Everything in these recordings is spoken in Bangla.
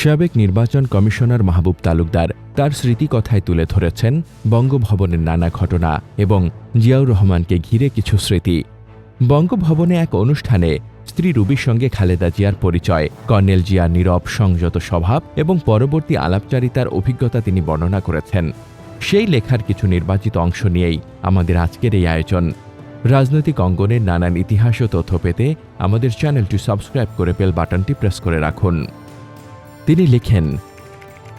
সাবেক নির্বাচন কমিশনার মাহবুব তালুকদার তার স্মৃতিকথায় তুলে ধরেছেন বঙ্গভবনের নানা ঘটনা এবং জিয়াউর রহমানকে ঘিরে কিছু স্মৃতি। বঙ্গভবনে এক অনুষ্ঠানে স্ত্রী রুবির সঙ্গে খালেদা জিয়ার পরিচয়, কর্নেল জিয়ার নীরব সংযত স্বভাব এবং পরবর্তী আলাপচারিতার অভিজ্ঞতা তিনি বর্ণনা করেছেন। সেই লেখার কিছু নির্বাচিত অংশ নিয়েই আমাদের আজকের এই আয়োজন। রাজনৈতিক অঙ্গনের নানান ইতিহাস ও তথ্য পেতে আমাদের চ্যানেলটি সাবস্ক্রাইব করে বেল বাটনটি প্রেস করে রাখুন। তিনি লিখেন,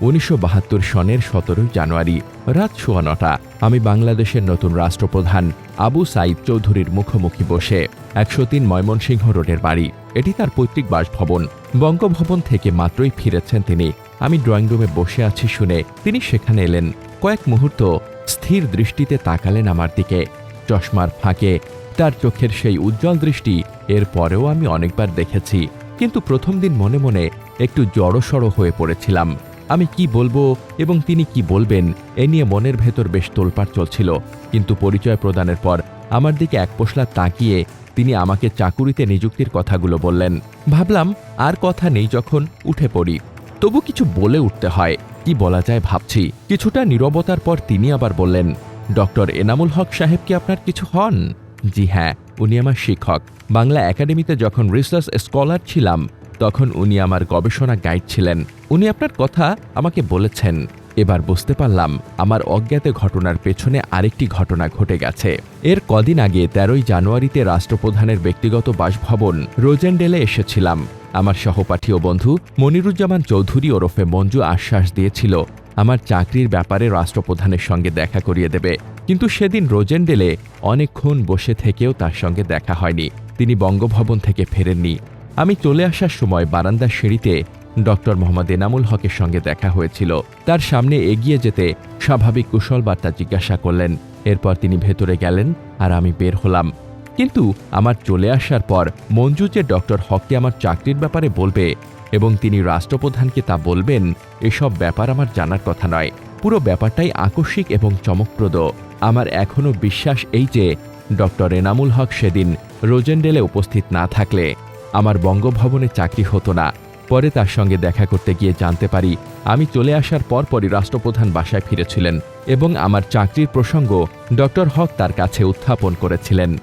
উনিশশো বাহাত্তর সনের সতেরোই জানুয়ারি, রাত সোয়া নটা, আমি বাংলাদেশের নতুন রাষ্ট্রপ্রধান আবু সাইদ চৌধুরীর মুখোমুখি বসে একশো তিন ময়মনসিংহ রোডের বাড়ি। এটি তার পৈতৃক বাসভবন। বঙ্গভবন থেকে মাত্রই ফিরেছেন তিনি। আমি ড্রয়িং রুমে বসে আছি শুনে তিনি সেখানে এলেন। কয়েক মুহূর্ত স্থির দৃষ্টিতে তাকালেন আমার দিকে। চশমার ফাঁকে তার চোখের সেই উজ্জ্বল দৃষ্টি, এর পরেও আমি অনেকবার দেখেছি। কিন্তু প্রথম দিন মনে মনে একটু জড়সড় হয়ে পড়েছিলাম। আমি কি বলব এবং তিনি কি বলবেন, এ নিয়ে মনের ভেতর বেশ তোলপাড় চলছিল। কিন্তু পরিচয় প্রদানের পর আমার দিকে এক পোশলা তাকিয়ে তিনি আমাকে চাকুরিতে নিযুক্তির কথাগুলো বললেন। ভাবলাম, আর কথা নেই যখন উঠে পড়ি। তবু কিছু বলে উঠতে হয়, কি বলা যায় ভাবছি। কিছুটা নীরবতার পর তিনি আবার বললেন, ডক্টর এনামুল হক সাহেব কি আপনার কিছু হন? জি হ্যাঁ উনি আমার শিক্ষক। বাংলা একাডেমিতে যখন রিসার্চ স্কলার ছিলাম তখন উনি আমার গবেষণা গাইড ছিলেন। উনি আপনার কথা আমাকে বলেছেন। এবার বুঝতে পারলাম, আমার অজ্ঞাত ঘটনার পেছনে আরেকটি ঘটনা ঘটে গেছে। এর কদিন আগে তেরোই জানুয়ারিতে রাষ্ট্রপ্রধানের ব্যক্তিগত বাসভবন রোজেন্ডেলে এসেছিলাম। আমার সহপাঠী ও বন্ধু মনিরুজ্জামান চৌধুরী ওরফে মঞ্জু আশ্বাস দিয়েছিল, আমার চাকরির ব্যাপারে রাষ্ট্রপ্রধানের সঙ্গে দেখা করিয়ে দেবে। কিন্তু সেদিন রোজেন্ডেলে অনেকক্ষণ বসে থেকেও তার সঙ্গে দেখা হয়নি। তিনি বঙ্গভবন থেকে ফেরেননি। আমি চলে আসার সময় বারান্দার সিঁড়িতে ডক্টর মোহাম্মদ এনামুল হকের সঙ্গে দেখা হয়েছিল। তার সামনে এগিয়ে যেতে স্বাভাবিক কুশল বার্তা জিজ্ঞাসা করলেন, এরপর তিনি ভেতরে গেলেন আর আমি বের হলাম। কিন্তু আমার চলে আসার পর মঞ্জু যে ডক্টর হককে আমার চাকরির ব্যাপারে বলবে এবং তিনি রাষ্ট্রপ্রধানকে তা বলবেন, এসব ব্যাপার আমার জানার কথা নয়। পুরো ব্যাপারটাই আকস্মিক এবং চমকপ্রদ। আমার এখনও বিশ্বাস এই যে, ডক্টর এনামুল হক সেদিন রোজেন্ডেলে উপস্থিত না থাকলে আমার বঙ্গভবনে চাকরি হতো না। পরে তার সঙ্গে দেখা করতে গিয়ে জানতে পারি, আমি চলে আসার পরপরই রাষ্ট্রপ্রধান বাসায় ফিরেছিলেন এবং আমার চাকরির প্রসঙ্গ ডক্টর হক তার কাছে উত্থাপন করেছিলেন।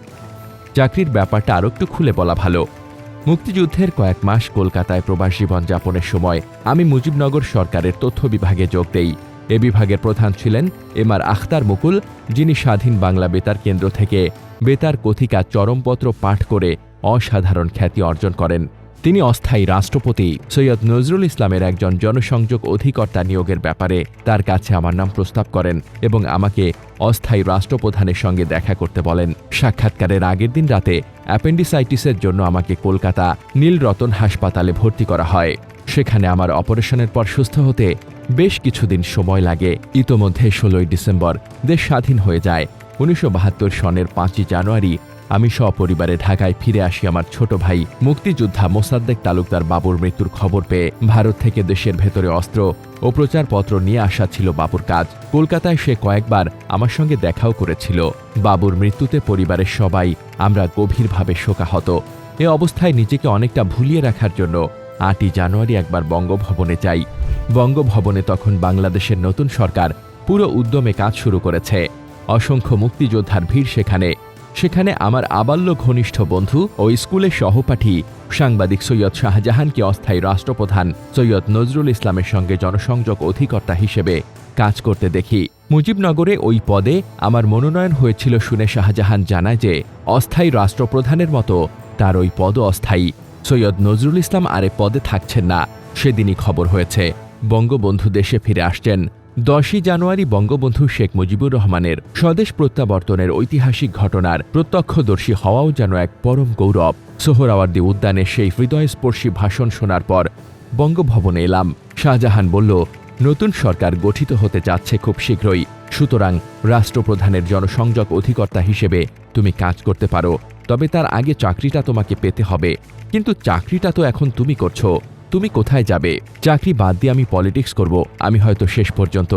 চাকরির ব্যাপারটা আরও একটু খুলে বলা ভালো। মুক্তিযুদ্ধের কয়েক মাস কলকাতায় প্রবাস জীবন যাপনের সময় আমি মুজিবনগর সরকারের তথ্য বিভাগে যোগ দেই। এ বিভাগের প্রধান ছিলেন এম আর আখতার মুকুল, যিনি স্বাধীন বাংলা বেতার কেন্দ্র থেকে বেতার কথিকা চরমপত্র পাঠ করে অসাধারণ খ্যাতি অর্জন করেন। তিনি অস্থায়ী রাষ্ট্রপতি সৈয়দ নজরুল ইসলামের একজন জনসংযোগ অধিকর্তা নিয়োগের ব্যাপারে তার কাছে আমার নাম প্রস্তাব করেন এবং আমাকে অস্থায়ী রাষ্ট্রপ্রধানের সঙ্গে দেখা করতে বলেন। সাক্ষাৎকারের আগের দিন রাতে অ্যাপেন্ডিসাইটিসের জন্য আমাকে কলকাতা নীলরতন হাসপাতালে ভর্তি করা হয়। সেখানে আমার অপারেশনের পর সুস্থ হতে বেশ কিছুদিন সময় লাগে। ইতোমধ্যে ষোলোই ডিসেম্বর দেশ স্বাধীন হয়ে যায়। উনিশশো বাহাত্তর সনের পাঁচই জানুয়ারি আমি সপরিবারে ঢাকায় ফিরে আসি আমার ছোট ভাই। মুক্তিযোদ্ধা মোসাদ্দেক তালুকদার বাবুর মৃত্যুর খবর পেয়ে ভারত থেকে দেশের ভেতরে অস্ত্র ও প্রচারপত্র নিয়ে আসা ছিল বাবুর কাজ। কলকাতায় সে কয়েকবার আমার সঙ্গে দেখাও করেছিল। বাবুর মৃত্যুতে পরিবারের সবাই আমরা গভীরভাবে শোকাহত। এ অবস্থায় নিজেকে অনেকটা ভুলিয়ে রাখার জন্য আটই জানুয়ারি একবার বঙ্গভবনে যাই। বঙ্গভবনে তখন বাংলাদেশের নতুন সরকার পুরো উদ্যমে কাজ শুরু করেছে। অসংখ্য মুক্তিযোদ্ধার ভিড় সেখানে। সেখানে আমার আবাল্য ঘনিষ্ঠ বন্ধু ও স্কুলের সহপাঠী সাংবাদিক সৈয়দ শাহজাহানকে অস্থায়ী রাষ্ট্রপ্রধান সৈয়দ নজরুল ইসলামের সঙ্গে জনসংযোগ অধিকর্তা হিসেবে কাজ করতে দেখি। মুজিবনগরে ওই পদে আমার মনোনয়ন হয়েছিল শুনে শাহজাহান জানায় যে অস্থায়ী রাষ্ট্রপ্রধানের মতো তার ওই পদ অস্থায়ী। সৈয়দ নজরুল ইসলাম আরে পদে থাকছেন না। সেদিনই খবর হয়েছে। বঙ্গবন্ধু দেশে ফিরে আসছেন। দশই জানুয়ারি বঙ্গবন্ধু শেখ মুজিবুর রহমানের স্বদেশ প্রত্যাবর্তনের ঐতিহাসিক ঘটনার প্রত্যক্ষদর্শী হওয়াও যেন এক পরম গৌরব। সোহরাওয়ার্দী উদ্যানে সেই হৃদয়স্পর্শী ভাষণ শোনার পর বঙ্গভবনে এলাম। শাহজাহান বলল, নতুন সরকার গঠিত হতে যাচ্ছে খুব শীঘ্রই। সুতরাং রাষ্ট্রপ্রধানের জনসংযোগ অধিকর্তা হিসেবে তুমি কাজ করতে পারো। তবে তার আগে চাকরিটা তোমাকে পেতে হবে। কিন্তু চাকরিটা তো এখন তুমি করছ। তুমি কোথায় যাবে? চাকরি বাদ দিয়ে আমি পলিটিক্স করব। আমি হয়তো শেষ পর্যন্ত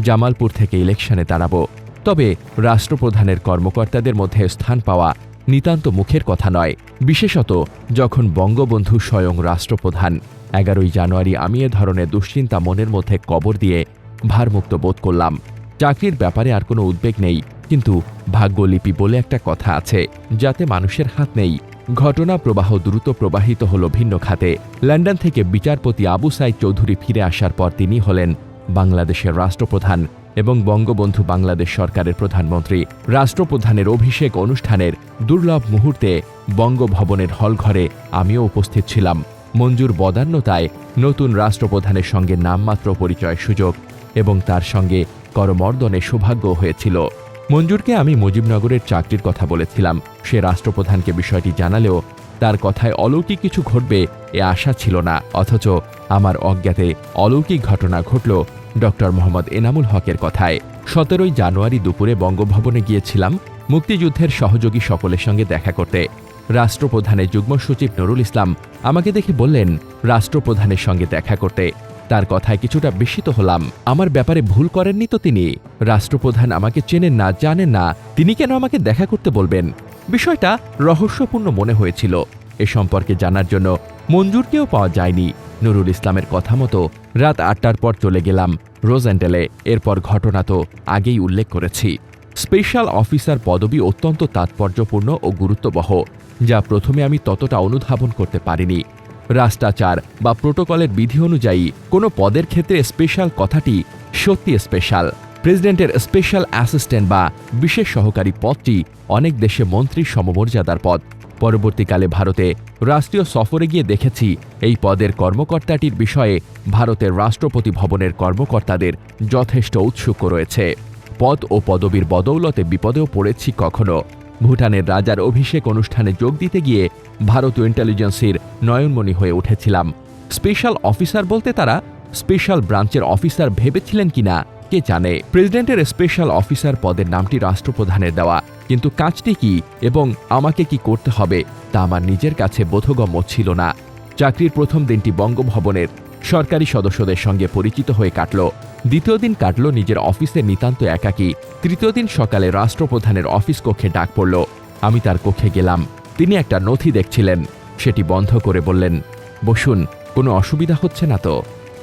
জামালপুর থেকে ইলেকশনে দাঁড়াবো। তবে রাষ্ট্রপ্রধানের কর্মকর্তাদের মধ্যে স্থান পাওয়া নিতান্ত মুখের কথা নয়। বিশেষত যখন বঙ্গবন্ধু স্বয়ং রাষ্ট্রপ্রধান, এগারোই জানুয়ারি আমি এ ধরনের দুশ্চিন্তা মনের মধ্যে কবর দিয়ে ভারমুক্ত বোধ করলাম। চাকরির ব্যাপারে আর কোনো উদ্বেগ নেই, কিন্তু ভাগ্যলিপি বলে একটা কথা আছে, যাতে মানুষের হাত নেই। ঘটনা প্রবাহ দ্রুত প্রবাহিত হল ভিন্ন খাতে। লন্ডন থেকে বিচারপতি আবু সাইদ চৌধুরী ফিরে আসার পর তিনি হলেন বাংলাদেশের রাষ্ট্রপ্রধান এবং বঙ্গবন্ধু বাংলাদেশ সরকারের প্রধানমন্ত্রী। রাষ্ট্রপ্রধানের অভিষেক অনুষ্ঠানের দুর্লভ মুহূর্তে বঙ্গভবনের হলঘরে আমিও উপস্থিত ছিলাম। মঞ্জুর বদান্যতায় নতুন রাষ্ট্রপ্রধানের সঙ্গে নামমাত্র পরিচয় সুযোগ এবং তার সঙ্গে করমর্দনে সৌভাগ্য হয়েছিল। মঞ্জুরকে আমি মুজিবনগরের চাকরির কথা বলেছিলাম। সে রাষ্ট্রপ্রধানকে বিষয়টি জানালেও তার কথায় অলৌকিক কিছু ঘটবে এ আশা ছিল না। অথচ আমার অজ্ঞাতে অলৌকিক ঘটনা ঘটল ডক্টর মোহাম্মদ এনামুল হকের কথায়। সতেরোই জানুয়ারি দুপুরে বঙ্গভবনে গিয়েছিলাম মুক্তিযুদ্ধের সহযোগী সকলের সঙ্গে দেখা করতে। রাষ্ট্রপ্রধানের যুগ্ম সচিব নুরুল ইসলাম আমাকে দেখে বললেন, রাষ্ট্রপ্রধানের সঙ্গে দেখা করতে তার কথায় কিছুটা বিস্মিত হলাম। আমার ব্যাপারে ভুল করেননি তো তিনি। রাষ্ট্রপ্রধান আমাকে চেনেন না, জানেন না। তিনি কেন আমাকে দেখা করতে বলবেন? বিষয়টা রহস্যপূর্ণ মনে হয়েছিল। এ সম্পর্কে জানার জন্য মঞ্জুরকেও পাওয়া যায়নি। নুরুল ইসলামের কথা মতো রাত আটটার পর চলে গেলাম রোজেন্টেলে এরপর ঘটনা তো আগেই উল্লেখ করেছি। স্পেশাল অফিসার পদবি অত্যন্ত তাৎপর্যপূর্ণ ও গুরুত্ববহ, যা প্রথমে আমি ততটা অনুধাবন করতে পারিনি। রাষ্ট্রাচার বা প্রোটোকলের বিধি অনুযায়ী কোনো পদের ক্ষেত্রে স্পেশাল কথাটি সত্যি স্পেশাল প্রেসিডেন্টের স্পেশাল অ্যাসিস্ট্যান্ট বা বিশেষ সহকারী পদটি অনেক দেশে মন্ত্রীর সমমর্যাদার পদ। পরবর্তীকালে ভারতে রাষ্ট্রীয় সফরে গিয়ে দেখেছি এই পদের কর্মকর্তাটির বিষয়ে ভারতের রাষ্ট্রপতি ভবনের কর্মকর্তাদের যথেষ্ট উৎসুক রয়েছে পদ ও পদবীর বদৌলতে বিপদেও পড়েছি কখনো। ভুটানের রাজার অভিষেক অনুষ্ঠানে যোগ দিতে গিয়ে ভারতীয় ইন্টেলিজেন্সির নয়নমণি হয়ে উঠেছিলাম। স্পেশাল অফিসার বলতে তারা স্পেশাল ব্রাঞ্চের অফিসার ভেবেছিলেন কিনা, কে জানে? প্রেসিডেন্টের স্পেশাল অফিসার পদের নামটি রাষ্ট্রপ্রধানের দেওয়া। কিন্তু কাজটি কি এবং আমাকে কি করতে হবে তা আমার নিজের কাছে বোধগম্য ছিল না। চাকরির প্রথম দিনটি বঙ্গভবনের সরকারি সদস্যদের সঙ্গে পরিচিত হয়ে কাটল। দ্বিতীয় দিন কাটল নিজের অফিসে নিতান্ত একাকী। তৃতীয় দিন সকালে রাষ্ট্রপ্রধানের অফিস কক্ষে ডাক পড়ল। আমি তার কক্ষে গেলাম। তিনি একটা নথি দেখছিলেন। সেটি বন্ধ করে বললেন, বসুন, কোনো অসুবিধা হচ্ছে না তো?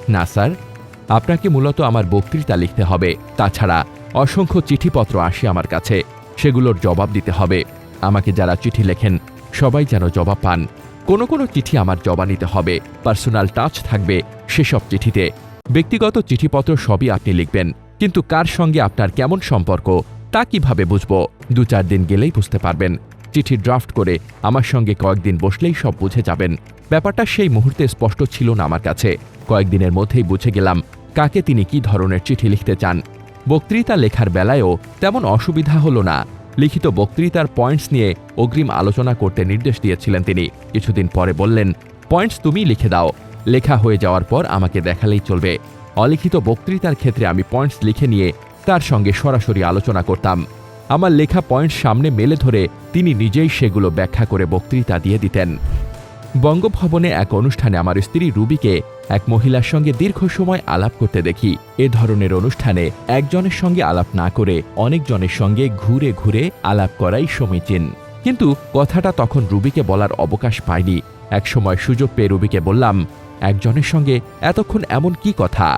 না, স্যার। আপনাকে মূলত আমার বক্তৃতা লিখতে হবে। তাছাড়া অসংখ্য চিঠিপত্র আসে আমার কাছে। সেগুলোর জবাব দিতে হবে। আমাকে যারা চিঠি লেখেন, সবাই যেন জবাব পান। কোনো কোনো চিঠি আমার জবা নিতে হবে পার্সোনাল টাচ থাকবে সেসব চিঠিতে। ব্যক্তিগত চিঠিপত্র সবই আপনি লিখবেন, কিন্তু কার সঙ্গে আপনার কেমন সম্পর্ক, তা কীভাবে বুঝব? দু চার দিন গেলেই বুঝতে পারবেন। চিঠি ড্রাফট করে আমার সঙ্গে কয়েকদিন বসলেই সব বুঝে যাবেন। ব্যাপারটা সেই মুহূর্তে স্পষ্ট ছিল না আমার কাছে। কয়েকদিনের মধ্যেই বুঝে গেলাম কাকে তিনি কি ধরনের চিঠি লিখতে চান। বক্তৃতা লেখার বেলায়ও তেমন অসুবিধা হলো না। লিখিত বক্তৃতার পয়েন্টস নিয়ে অগ্রিম আলোচনা করতে নির্দেশ দিয়েছিলেন তিনি। কিছুদিন পরে বললেন, পয়েন্টস তুমি লিখে দাও। লেখা হয়ে যাওয়ার পর আমাকে দেখালেই চলবে। অলিখিত বক্তৃতার ক্ষেত্রে আমি পয়েন্টস লিখে নিয়ে তার সঙ্গে সরাসরি আলোচনা করতাম। আমার লেখা পয়েন্ট সামনে মেলে ধরে তিনি নিজেই সেগুলো ব্যাখ্যা করে বক্তৃতা দিয়ে দিতেন। বঙ্গভবনে এক অনুষ্ঠানে আমার স্ত্রী রুবিকে এক মহিলার সঙ্গে দীর্ঘ সময় আলাপ করতে দেখি। এ ধরনের অনুষ্ঠানে একজনের সঙ্গে আলাপ না করে অনেকজনের সঙ্গে ঘুরে ঘুরে আলাপ করাই সমীচীন কিন্তু কথাটা তখন রুবিকে বলার অবকাশ পাইনি একসময় সুযোগ পেয়ে রুবিকে বললাম, একজনের সঙ্গে এতক্ষণ এমন কি কথা?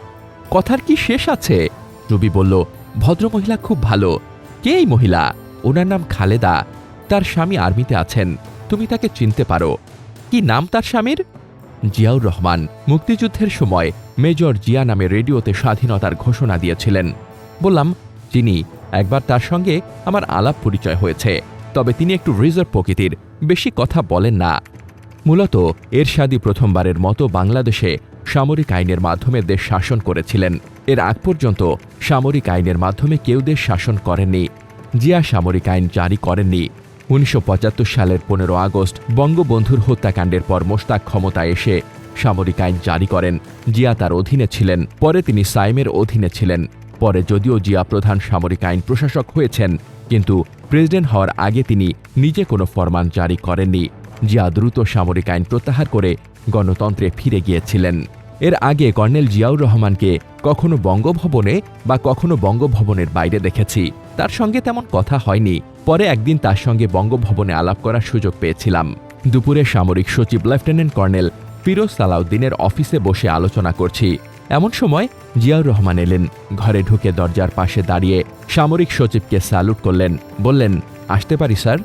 কথার কি শেষ আছে? রুবি বলল, ভদ্রমহিলা খুব ভালো। কে এই মহিলা? ওনার নাম খালেদা। তার স্বামী আর্মিতে আছেন। তুমি তাকে চিনতে পারো। কি নাম তার স্বামীর? জিয়াউর রহমান মুক্তিযুদ্ধের সময় মেজর জিয়া নামে রেডিওতে স্বাধীনতার ঘোষণা দিয়েছিলেন। বললাম চিনি একবার তার সঙ্গে আমার আলাপ পরিচয় হয়েছে, তবে তিনি একটু রিজার্ভ প্রকৃতির, বেশি কথা বলেন না। মূলত এরশাদি প্রথমবারের মতো বাংলাদেশে সামরিক আইনের মাধ্যমে দেশ শাসন করেছিলেন। এর আগ পর্যন্ত সামরিক আইনের মাধ্যমে কেউ দেশ শাসন করেননি। জিয়া সামরিক আইন জারি করেননি। উনিশশো পঁচাত্তর সালের পনেরো আগস্ট বঙ্গবন্ধুর হত্যাকাণ্ডের পর মোস্তাক ক্ষমতায় এসে সামরিক আইন জারি করেন। জিয়া তার অধীনে ছিলেন, পরে তিনি সাইমের অধীনে ছিলেন। পরে যদিও জিয়া প্রধান সামরিক আইন প্রশাসক হয়েছেন, কিন্তু প্রেসিডেন্ট হওয়ার আগে তিনি নিজে কোনো ফরমান জারি করেননি। জিয়া দ্রুত সামরিক আইন প্রত্যাহার করে গণতন্ত্রে ফিরে গিয়েছিলেন। এর আগে কর্নেল জিয়াউর রহমানকে কখনো বঙ্গভবনে বা কখনো বঙ্গভবনের বাইরে দেখেছি। তার সঙ্গে তেমন কথা হয়নি। পরে একদিন তার সঙ্গে বঙ্গভবনে আলাপ করার সুযোগ পেয়েছিলাম। দুপুরে সামরিক সচিব লেফটেন্যান্ট কর্নেল ফিরোজ সালাউদ্দিনের অফিসে বসে আলোচনা করছি। এমন সময় জিয়াউর রহমান এলেন, ঘরে ঢুকে দরজার পাশে দাঁড়িয়ে সামরিক সচিবকে স্যালুট করলেন, বললেন, আসতে পারি, স্যার?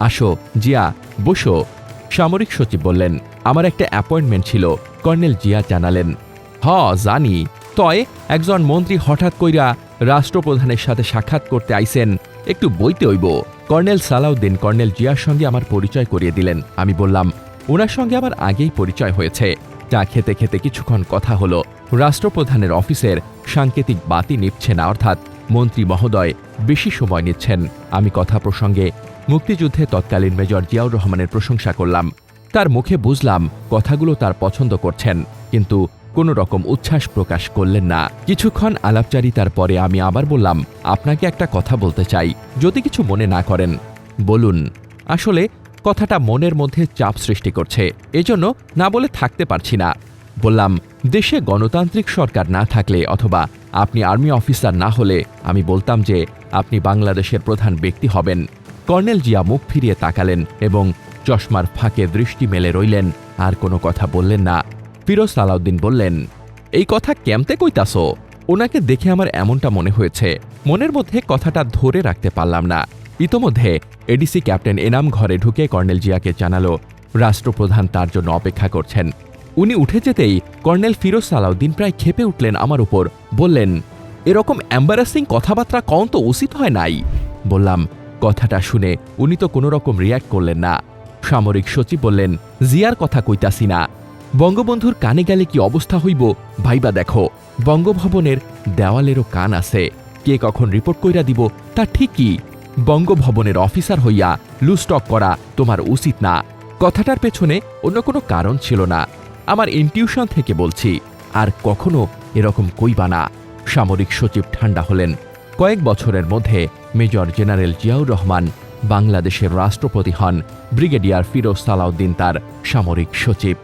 আসো, জিয়া, বসো। সামরিক সচিব বললেন, আমার একটা অ্যাপয়েন্টমেন্ট ছিল। কর্নেল জিয়া জানালেন, হ, জানি। তয় একজন মন্ত্রী হঠাৎ কইরা রাষ্ট্রপ্রধানের সাথে সাক্ষাৎ করতে আইসেন একটু বইতে হইব। কর্নেল সালাউদ্দিন, কর্নেল জিয়ার সঙ্গে আমার পরিচয় করিয়ে দিলেন। আমি বললাম, ওনার সঙ্গে আমার আগেই পরিচয় হয়েছে। চা খেতে খেতে কিছুক্ষণ কথা হলো। রাষ্ট্রপ্রধানের অফিসের সাংকেতিক বাতি নিচ্ছে না, অর্থাৎ মন্ত্রী মহোদয় বেশি সময় নিচ্ছেন। আমি কথা প্রসঙ্গে মুক্তিযুদ্ধে তৎকালীন মেজর জিয়াউর রহমানের প্রশংসা করলাম। তার মুখে বুঝলাম, কথাগুলো তার পছন্দ করছেন। কিন্তু কোনো রকম উচ্ছ্বাস প্রকাশ করলেন না। কিছুক্ষণ আলাপচারিতার পরে আমি আবার বললাম, আপনাকে একটা কথা বলতে চাই। যদি কিছু মনে না করেন, বলুন। আসলে কথাটা মনের মধ্যে চাপ সৃষ্টি করছে। এজন্য না বলে থাকতে পারছি না। বললাম, দেশে গণতান্ত্রিক সরকার না থাকলে অথবা আপনি আর্মি অফিসার না হলে আমি বলতাম যে আপনি বাংলাদেশের প্রধান ব্যক্তি হবেন। কর্নেল জিয়া মুখ ফিরিয়ে তাকালেন এবং চশমার ফাঁকে দৃষ্টি মেলে রইলেন, আর কোনো কথা বললেন না। ফিরোজ সালাউদ্দিন বললেন, এই কথা কেমতে কইতাছো? ওনাকে দেখে আমার এমনটা মনে হয়েছে। মনের মধ্যে কথাটা ধরে রাখতে পারলাম না। ইতোমধ্যে এডিসি ক্যাপ্টেন এনাম ঘরে ঢুকে কর্নেল জিয়াকে জানালো, রাষ্ট্রপ্রধান তার জন্য অপেক্ষা করছেন। উনি উঠে যেতেই কর্নেল ফিরোজ সালাউদ্দিন প্রায় খেপে উঠলেন আমার উপর। বললেন, এরকম অ্যাম্বারাসিং কথাবার্তা কম তো উচিত হয় নাই। বললাম, কথাটা শুনে উনি তো কোনো রকম রিয়্যাক্ট করলেন না। সামরিক সচিব বললেন, জিয়ার কথা কইতাছি না। বঙ্গবন্ধুর কানে গেলে কি অবস্থা হইব, ভাইবা দেখো। বঙ্গভবনের দেওয়ালেরও কান আছে। কে কখন রিপোর্ট কইরা দিব, তা ঠিকই। বঙ্গভবনের অফিসার হইয়া লুস্টক করা তোমার উচিত না। কথাটার পেছনে অন্য কোনো কারণ ছিল না। আমার ইনটিউশন থেকে বলছি, আর কখনো এরকম কইবা না। সামরিক সচিব ঠান্ডা হলেন। কয়েক বছরের মধ্যে মেজর জেনারেল জিয়াউর রহমান বাংলাদেশের রাষ্ট্রপতি হন, ব্রিগেডিয়ার ফিরোজ সালাউদ্দিন তার সামরিক সচিব।